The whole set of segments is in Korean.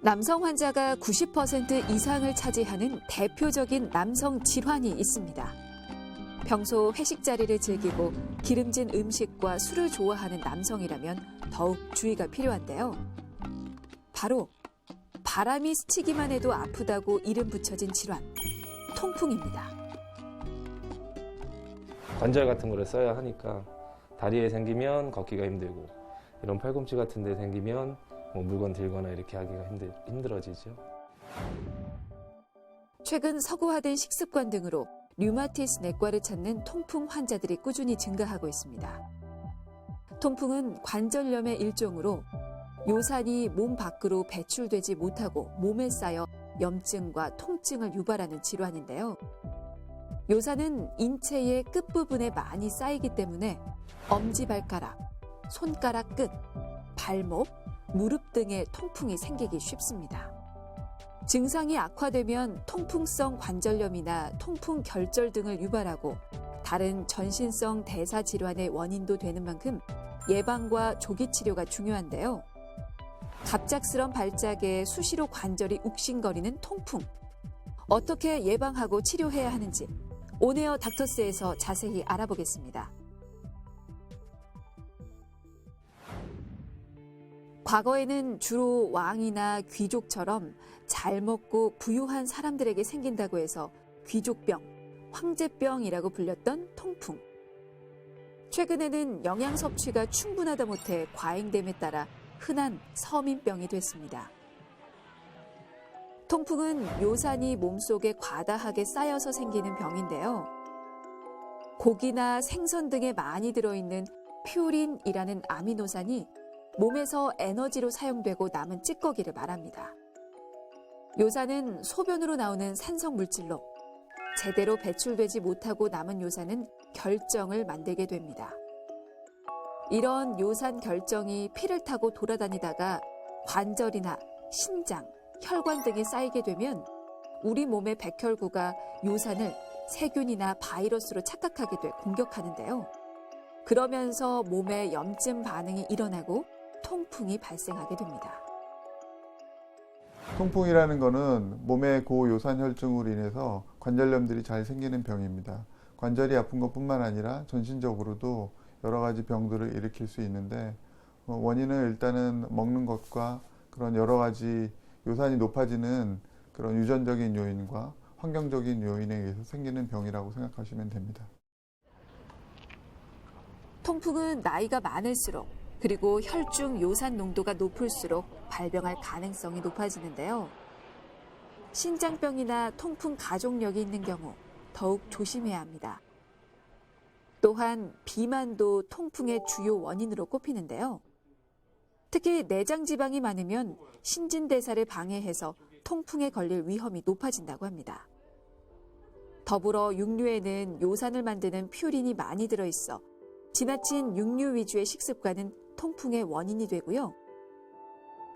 남성 환자가 90% 이상을 차지하는 대표적인 남성 질환이 있습니다. 평소 회식 자리를 즐기고 기름진 음식과 술을 좋아하는 남성이라면 더욱 주의가 필요한데요. 바로 바람이 스치기만 해도 아프다고 이름 붙여진 질환, 통풍입니다. 관절 같은 거를 써야 하니까 다리에 생기면 걷기가 힘들고 이런 팔꿈치 같은 데 생기면 뭐 물건 들거나 이렇게 하기가 힘들, 힘들어지죠. 최근 서구화된 식습관 등으로 류마티스 내과를 찾는 통풍 환자들이 꾸준히 증가하고 있습니다. 통풍은 관절염의 일종으로 요산이 몸 밖으로 배출되지 못하고 몸에 쌓여 염증과 통증을 유발하는 질환인데요. 요산은 인체의 끝부분에 많이 쌓이기 때문에 엄지발가락, 손가락 끝, 발목, 무릎 등의 통풍이 생기기 쉽습니다. 증상이 악화되면 통풍성 관절염이나 통풍 결절 등을 유발하고 다른 전신성 대사 질환의 원인도 되는 만큼 예방과 조기 치료가 중요한데요. 갑작스런 발작에 수시로 관절이 욱신거리는 통풍. 어떻게 예방하고 치료해야 하는지 오네어 닥터스에서 자세히 알아보겠습니다. 과거에는 주로 왕이나 귀족처럼 잘 먹고 부유한 사람들에게 생긴다고 해서 귀족병, 황제병이라고 불렸던 통풍. 최근에는 영양 섭취가 충분하다 못해 과잉됨에 따라 흔한 서민병이 됐습니다. 통풍은 요산이 몸속에 과다하게 쌓여서 생기는 병인데요. 고기나 생선 등에 많이 들어있는 퓨린이라는 아미노산이 몸에서 에너지로 사용되고 남은 찌꺼기를 말합니다. 요산은 소변으로 나오는 산성 물질로 제대로 배출되지 못하고 남은 요산은 결정을 만들게 됩니다. 이런 요산 결정이 피를 타고 돌아다니다가 관절이나 신장, 혈관 등에 쌓이게 되면 우리 몸의 백혈구가 요산을 세균이나 바이러스로 착각하게 돼 공격하는데요. 그러면서 몸에 염증 반응이 일어나고 통풍이 발생하게 됩니다. 통풍이라는 거는 몸의 고요산 혈증으로 인해서 관절염들이 잘 생기는 병입니다. 관절이 아픈 것뿐만 아니라 전신적으로도 여러 가지 병들을 일으킬 수 있는데 어, 원인은 일단은 먹는 것과 그런 여러 가지 요산이 높아지는 그런 유전적인 요인과 환경적인 요인에 의해서 생기는 병이라고 생각하시면 됩니다. 통풍은 나이가 많을수록 그리고 혈중 요산 농도가 높을수록 발병할 가능성이 높아지는데요. 신장병이나 통풍 가족력이 있는 경우 더욱 조심해야 합니다. 또한 비만도 통풍의 주요 원인으로 꼽히는데요. 특히 내장 지방이 많으면 신진대사를 방해해서 통풍에 걸릴 위험이 높아진다고 합니다. 더불어 육류에는 요산을 만드는 퓨린이 많이 들어있어 지나친 육류 위주의 식습관은 통풍의 원인이 되고요.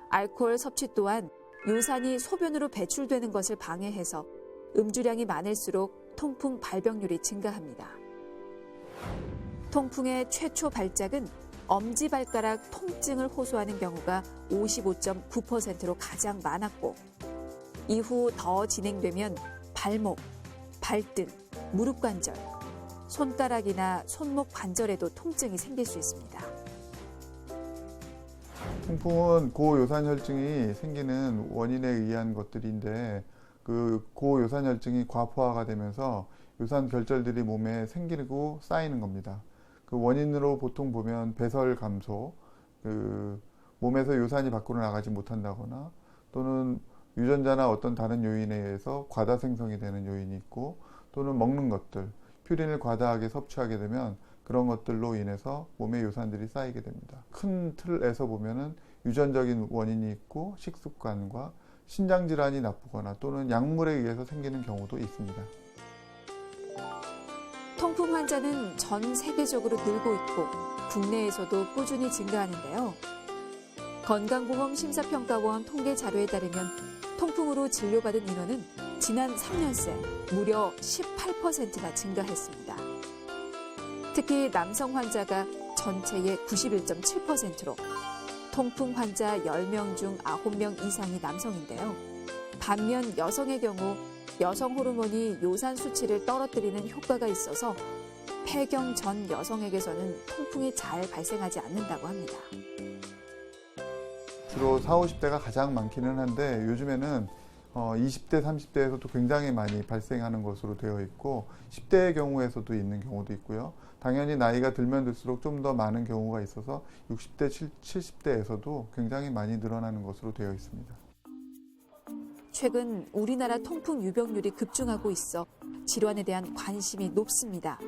알코올 섭취 또한 요산이 소변으로 배출되는 것을 방해해서 음주량이 많을수록 통풍 발병률이 증가합니다. 통풍의 최초 발작은 엄지발가락 통증을 호소하는 경우가 55.9%로 가장 많았고 이후 더 진행되면 발목, 발등, 무릎 관절, 손가락이나 손목 관절에도 통증이 생길 수 있습니다. 통풍은 고요산 혈증이 생기는 원인에 의한 것들인데 그 고요산 혈증이 과포화가 되면서 요산 결절들이 몸에 생기고 쌓이는 겁니다. 그 원인으로 보통 보면 배설 감소, 그 몸에서 요산이 밖으로 나가지 못한다거나 또는 유전자나 어떤 다른 요인에 의해서 과다 생성이 되는 요인이 있고 또는 먹는 것들, 퓨린을 과다하게 섭취하게 되면 그런 것들로 인해서 몸에 요산들이 쌓이게 됩니다. 큰 틀에서 보면은 유전적인 원인이 있고 식습관과 신장 질환이 나쁘거나 또는 약물에 의해서 생기는 경우도 있습니다. 통풍 환자는 전 세계적으로 늘고 있고 국내에서도 꾸준히 증가하는데요. 건강보험 심사평가원 통계 자료에 따르면 통풍으로 진료받은 인원은 지난 3년 새 무려 18%나 증가했습니다. 특히 남성 환자가 전체의 91.7%로 통풍 환자 10명 중 9명 이상이 남성인데요. 반면 여성의 경우 여성 호르몬이 요산 수치를 떨어뜨리는 효과가 있어서 폐경 전 여성에게서는 통풍이 잘 발생하지 않는다고 합니다. 주로 40, 50대가 가장 많기는 한데 요즘에는 어, 20대, 30대에서도 굉장히 많이 발생하는 것으로 되어 있고 10대의 경우에서도 있는 경우도 있고요. 당연히 나이가 들면 들수록 좀 더 많은 경우가 있어서 60대, 70대에서도 굉장히 많이 늘어나는 것으로 되어 있습니다. 최근 우리나라 통풍 유병률이 급증하고 있어 질환에 대한 관심이 높습니다.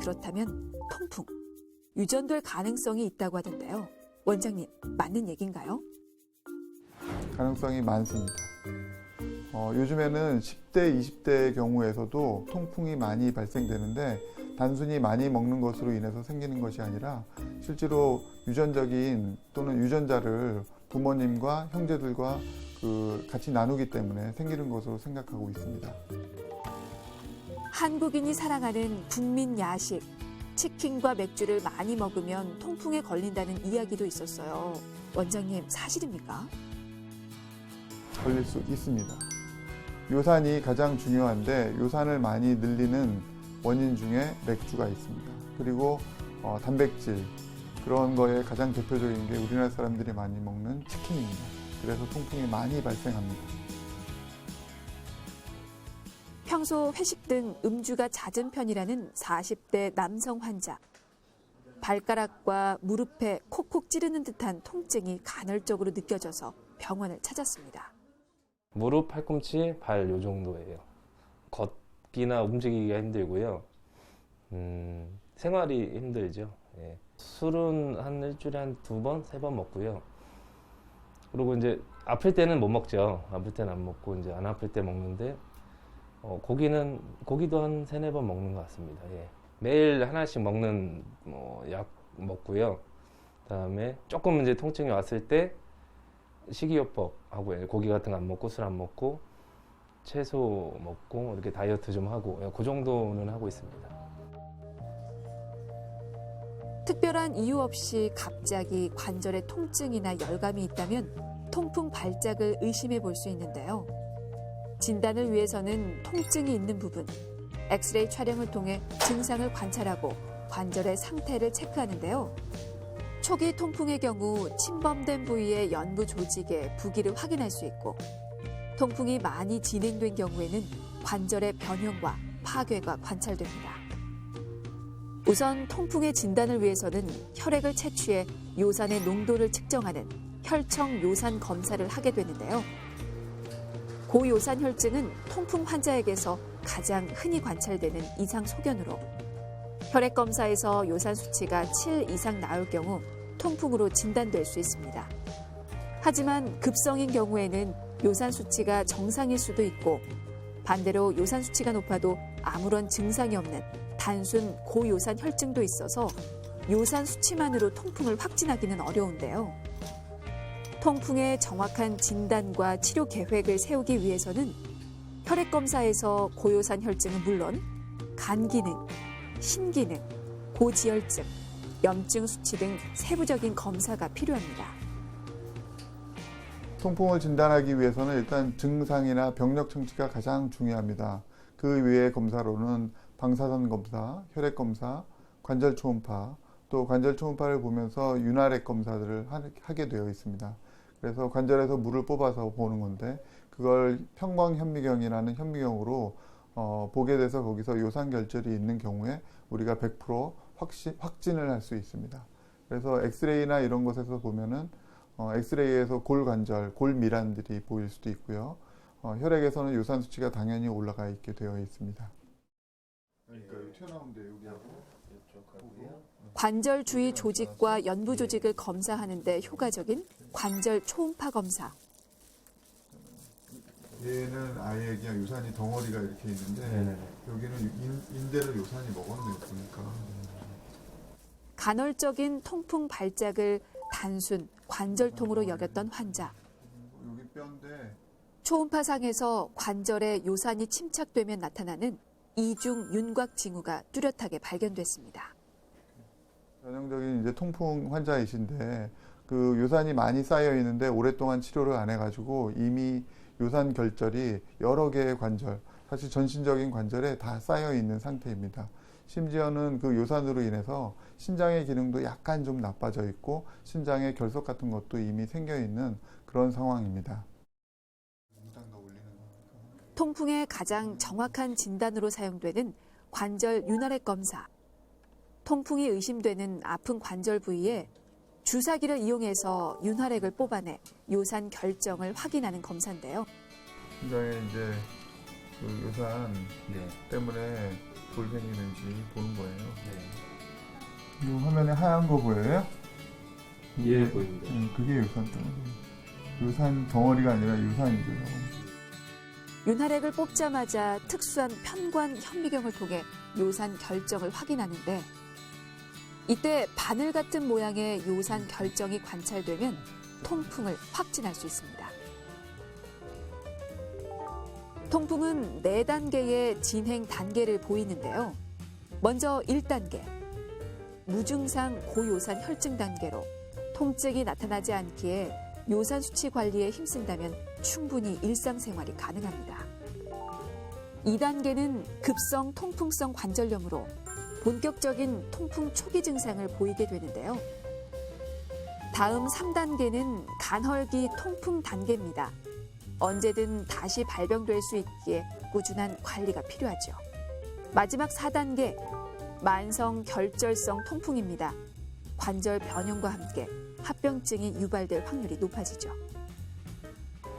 그렇다면 통풍 유전될 가능성이 있다고 하던데요. 원장님 맞는 얘기인가요? 가능성이 많습니다. 어, 요즘에는 10대, 20대의 경우에서도 통풍이 많이 발생되는데 단순히 많이 먹는 것으로 인해서 생기는 것이 아니라 실제로 유전적인 또는 유전자를 부모님과 형제들과 그 같이 나누기 때문에 생기는 것으로 생각하고 있습니다. 한국인이 사랑하는 국민 야식 치킨과 맥주를 많이 먹으면 통풍에 걸린다는 이야기도 있었어요. 원장님 사실입니까? 걸릴 수 있습니다. 요산이 가장 중요한데 요산을 많이 늘리는 원인 중에 맥주가 있습니다. 그리고 어, 단백질 그런 거에 가장 대표적인 게 우리나라 사람들이 많이 먹는 치킨입니다. 그래서 통풍이 많이 발생합니다. 평소 회식 등 음주가 잦은 편이라는 40대 남성 환자. 발가락과 무릎에 콕콕 찌르는 듯한 통증이 간헐적으로 느껴져서 병원을 찾았습니다. 무릎, 팔꿈치, 발 요 정도예요. 걷기나 움직이기가 힘들고요. 음, 생활이 힘들죠. 예. 술은 한 일주일에 한 두 번, 세 번 먹고요. 그리고 이제 아플 때는 못 먹죠. 아플 때는 안 먹고 이제 안 아플 때 먹는데 어, 고기는 고기도 한 세네 번 먹는 것 같습니다. 예. 매일 하나씩 먹는 뭐 약 먹고요. 그다음에 조금 이제 통증이 왔을 때 식이요법 하고 이제 고기 같은 거 안 먹고 술 안 먹고 채소 먹고 이렇게 다이어트 좀 하고 예, 그 정도는 하고 있습니다. 특별한 이유 없이 갑자기 관절에 통증이나 열감이 있다면 통풍 발작을 의심해 볼 수 있는데요. 진단을 위해서는 통증이 있는 부분, 엑스레이 촬영을 통해 증상을 관찰하고 관절의 상태를 체크하는데요. 초기 통풍의 경우 침범된 부위의 연부 조직의 부기를 확인할 수 있고 통풍이 많이 진행된 경우에는 관절의 변형과 파괴가 관찰됩니다. 우선 통풍의 진단을 위해서는 혈액을 채취해 요산의 농도를 측정하는 혈청 요산 검사를 하게 되는데요. 고요산 혈증은 통풍 환자에게서 가장 흔히 관찰되는 이상 소견으로 혈액 검사에서 요산 수치가 7 이상 나올 경우 통풍으로 진단될 수 있습니다. 하지만 급성인 경우에는 요산 수치가 정상일 수도 있고 반대로 요산 수치가 높아도 아무런 증상이 없는 단순 고요산 혈증도 있어서 요산 수치만으로 통풍을 확진하기는 어려운데요. 통풍의 정확한 진단과 치료 계획을 세우기 위해서는 혈액 검사에서 고요산 혈증은 물론 간 기능, 신기능, 고지혈증, 염증 수치 등 세부적인 검사가 필요합니다. 통풍을 진단하기 위해서는 일단 증상이나 병력 청취가 가장 중요합니다. 그 외의 검사로는 방사선 검사, 혈액 검사, 관절 초음파, 또 관절 초음파를 보면서 윤활액 검사들을 하- 하게 되어 있습니다. 그래서 관절에서 물을 뽑아서 보는 건데 그걸 평광현미경이라는 현미경으로 어, 보게 돼서 거기서 요산 결절이 있는 경우에 우리가 100% 확신, 확진을 할 수 있습니다. 그래서 엑스레이나 이런 것에서 보면은 어, 엑스레이에서 골 관절, 골 미란들이 보일 수도 있고요. 어, 혈액에서는 요산 수치가 당연히 올라가 있게 되어 있습니다. 그러니까 여기하고 관절 주위 조직과 연부 조직을 검사하는 데 효과적인 관절 초음파 검사. 얘는 아예 그냥 요산이 덩어리가 이렇게 있는데 네네. 여기는 인, 인대를 요산이 먹었네요 보니까. 간헐적인 통풍 발작을 단순 관절통으로 여겼던 환자. 여기 뼈인데 초음파상에서 관절에 요산이 침착되면 나타나는 이중 윤곽 징후가 뚜렷하게 발견됐습니다. 전형적인 이제 통풍 환자이신데 그그 요산이 많이 쌓여 있는데 오랫동안 치료를 안 해가지고 이미 요산 결절이 여러 개의 관절, 사실 전신적인 관절에 다 쌓여 있는 상태입니다. 심지어는 그 요산으로 인해서 신장의 기능도 약간 좀 나빠져 있고 신장의 결석 같은 것도 이미 생겨 있는 그런 상황입니다. 통풍의 가장 정확한 진단으로 사용되는 관절 윤활액 검사. 통풍이 의심되는 아픈 관절 부위에 주사기를 이용해서 윤활액을 뽑아내 요산 결정을 확인하는 검사인데요. 신장에 이제 그 요산 네. 때문에 돌 생기는지 보는 거예요. 네. 이 화면에 하얀 거 보여요? 예, 보입니다. 음, 그게 요산 덩어리. 요산 덩어리가 아니라 요산이죠. 윤활액을 뽑자마자 특수한 편관 현미경을 통해 요산 결정을 확인하는데 이때 바늘 같은 모양의 요산 결정이 관찰되면 통풍을 확진할 수 있습니다. 통풍은 네단계의 진행 단계를 보이는데요. 먼저 1단계. 무증상 고요산 혈증 단계로 통증이 나타나지 않기에 요산 수치 관리에 힘쓴다면 충분히 일상생활이 가능합니다. 2단계는 급성 통풍성 관절염으로 본격적인 통풍 초기 증상을 보이게 되는데요. 다음 3단계는 간헐기 통풍 단계입니다. 언제든 다시 발병될 수 있기에 꾸준한 관리가 필요하죠. 마지막 4단계, 만성 결절성 통풍입니다. 관절 변형과 함께 합병증이 유발될 확률이 높아지죠.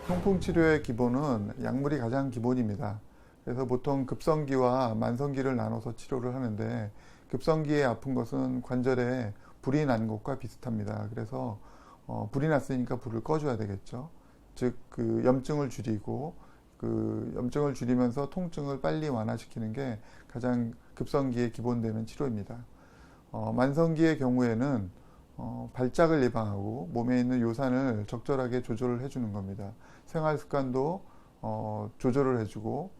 통풍 치료의 기본은 약물이 가장 기본입니다. 그래서 보통 급성기와 만성기를 나눠서 치료를 하는데 급성기에 아픈 것은 관절에 불이 난 것과 비슷합니다. 그래서 어, 불이 났으니까 불을 꺼줘야 되겠죠. 즉 그 염증을 줄이고 그 염증을 줄이면서 통증을 빨리 완화시키는 게 가장 급성기에 기본되는 치료입니다. 어, 만성기의 경우에는 어, 발작을 예방하고 몸에 있는 요산을 적절하게 조절을 해주는 겁니다. 생활 습관도 어, 조절을 해주고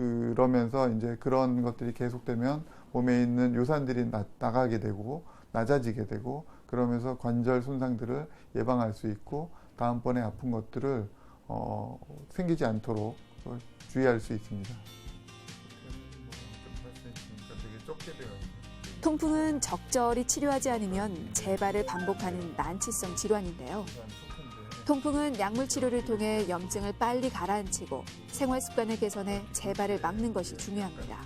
그러면서 이제 그런 것들이 계속되면 몸에 있는 요산들이 나, 나가게 되고 낮아지게 되고 그러면서 관절 손상들을 예방할 수 있고 다음번에 아픈 것들을 어, 생기지 않도록 주의할 수 있습니다. 통풍은 적절히 치료하지 않으면 재발을 반복하는 난치성 질환인데요. 통풍은 약물 치료를 통해 염증을 빨리 가라앉히고 생활 습관을 개선해 재발을 막는 것이 중요합니다.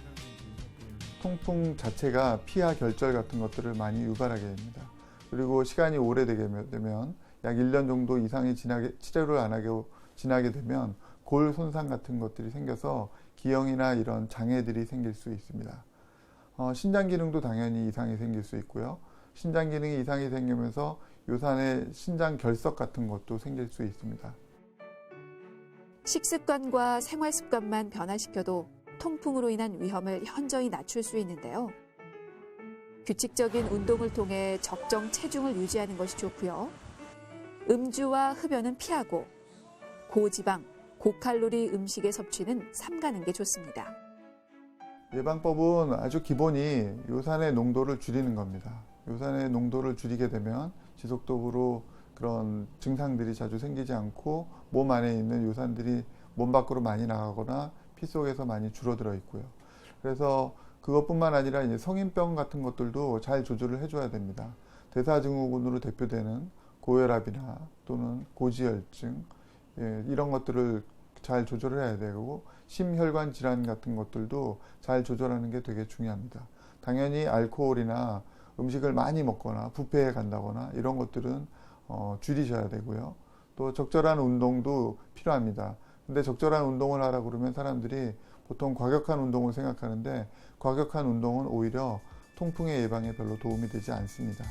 통풍 자체가 피하 결절 같은 것들을 많이 유발하게 됩니다. 그리고 시간이 오래되게 되면 약 1년 정도 이상이 지나게, 치료를 안 하게 지나게 되면 골 손상 같은 것들이 생겨서 기형이나 이런 장애들이 생길 수 있습니다. 어, 신장 기능도 당연히 이상이 생길 수 있고요. 신장 기능이 이상이 생기면서 요산의 신장 결석 같은 것도 생길 수 있습니다. 식습관과 생활 습관만 변화시켜도 통풍으로 인한 위험을 현저히 낮출 수 있는데요. 규칙적인 운동을 통해 적정 체중을 유지하는 것이 좋고요. 음주와 흡연은 피하고 고지방, 고칼로리 음식의 섭취는 삼가는 게 좋습니다. 예방법은 아주 기본이 요산의 농도를 줄이는 겁니다. 요산의 농도를 줄이게 되면 지속적으로 그런 증상들이 자주 생기지 않고 몸 안에 있는 요산들이 몸 밖으로 많이 나가거나 피 속에서 많이 줄어들어 있고요. 그래서 그것뿐만 아니라 이제 성인병 같은 것들도 잘 조절을 해줘야 됩니다. 대사증후군으로 대표되는 고혈압이나 또는 고지혈증 예, 이런 것들을 잘 조절을 해야 되고 심혈관 질환 같은 것들도 잘 조절하는 게 되게 중요합니다. 당연히 알코올이나 음식을 많이 먹거나 뷔페에 간다거나 이런 것들은 어, 줄이셔야 되고요. 또 적절한 운동도 필요합니다. 근데 적절한 운동을 하라 그러면 사람들이 보통 과격한 운동을 생각하는데 과격한 운동은 오히려 통풍의 예방에 별로 도움이 되지 않습니다.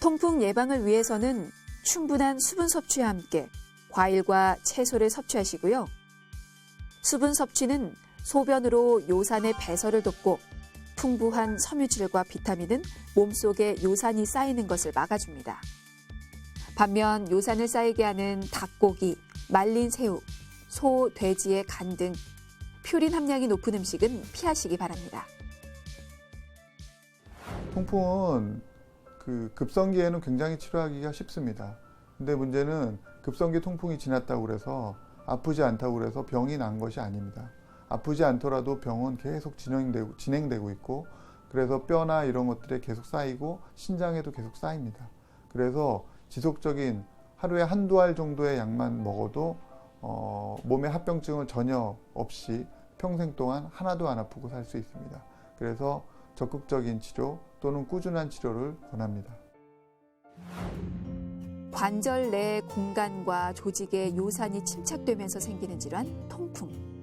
통풍 예방을 위해서는 충분한 수분 섭취와 함께 과일과 채소를 섭취하시고요. 수분 섭취는 소변으로 요산의 배설을 돕고 풍부한 섬유질과 비타민은 몸속에 요산이 쌓이는 것을 막아줍니다. 반면 요산을 쌓이게 하는 닭고기, 말린 새우, 소, 돼지의 간 등 퓨린 함량이 높은 음식은 피하시기 바랍니다. 통풍은 그 급성기에는 굉장히 치료하기가 쉽습니다. 근데 문제는 급성기 통풍이 지났다고 그래서 아프지 않다고 그래서 병이 난 것이 아닙니다. 아프지 않더라도 병은 계속 진행되고, 진행되고 있고 그래서 뼈나 이런 것들에 계속 쌓이고 신장에도 계속 쌓입니다. 그래서 지속적인 하루에 한두 알 정도의 약만 먹어도 어, 몸의 합병증을 전혀 없이 평생 동안 하나도 안 아프고 살 수 있습니다. 그래서 적극적인 치료 또는 꾸준한 치료를 권합니다. 관절 내 공간과 조직에 요산이 침착되면서 생기는 질환, 통풍.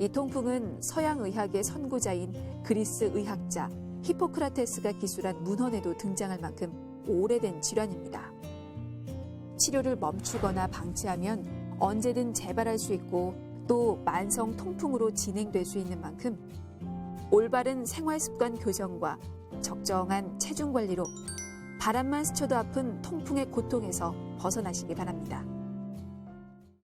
이 통풍은 서양 의학의 선구자인 그리스 의학자 히포크라테스가 기술한 문헌에도 등장할 만큼 오래된 질환입니다. 치료를 멈추거나 방치하면 언제든 재발할 수 있고 또 만성 통풍으로 진행될 수 있는 만큼 올바른 생활 습관 교정과 적정한 체중 관리로 바람만 스쳐도 아픈 통풍의 고통에서 벗어나시기 바랍니다.